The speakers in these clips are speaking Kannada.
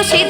ಬಿಸಿಲು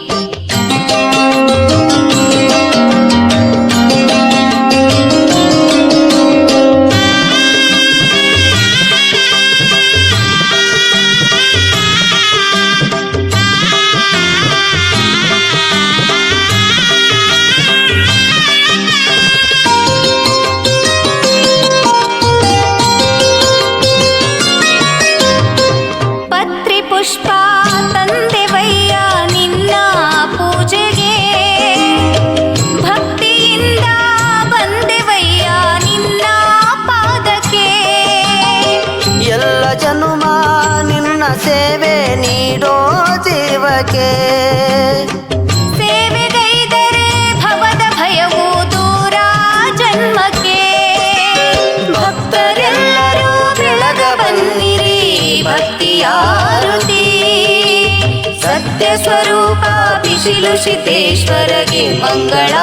ಪುಷ್ಪ ತಂದೆವಯ್ಯ ನಿನ್ನ ಪೂಜೆಗೆ. ಭಕ್ತಿಯಿಂದ ಬಂದೆವಯ್ಯ ನಿನ್ನ ಪಾದಕ್ಕೆ. ಎಲ್ಲ ಜನುಮ ನಿನ್ನ ಸೇವೆ ನೀಡೋ ಜೀವಕ್ಕೆ. स्वरूपभिषितेश्वर मङ्गल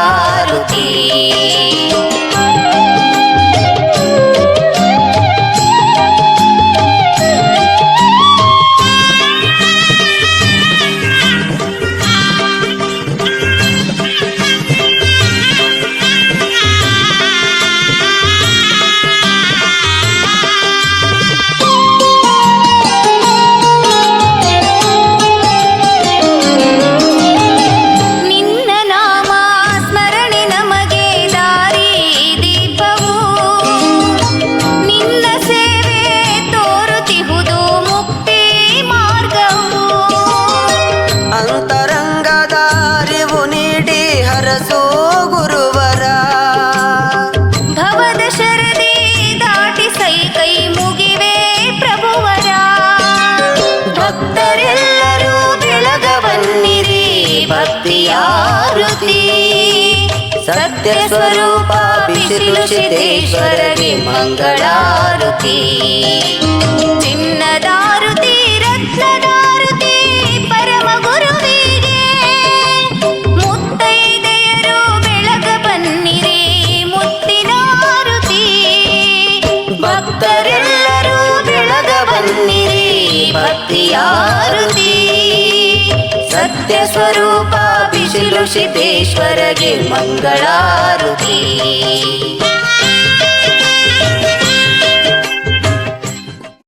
ಭಕ್ತಿಯಾರುತಿ ಸತ್ಯ ಸ್ವರೂಪ ಬಿಸಿಲು ಸಿದ್ದೇಶ್ವರಗೆ ಮಂಗಳಾರುತಿ. ಚಿನ್ನದಾರುತಿ, ರತ್ನದಾರುತಿ ಪರಮ ಗುರುವಿಗೆ ಮುತ್ತೈದೆಯರು ಬೆಳಗ ಬನ್ನಿರಿ ಮುತ್ತಿನಾರುತಿ. ಭಕ್ತರೆಲ್ಲರೂ ಬೆಳಗ ಬನ್ನಿರಿ ಭಕ್ತಿಯಾರುತಿ. ಸತ್ಯ ಸ್ವರೂಪ ಬಿಸಿಲು ಸಿದ್ದೇಶ್ವರಗೆ ಮಂಗಳಾರುತಿ.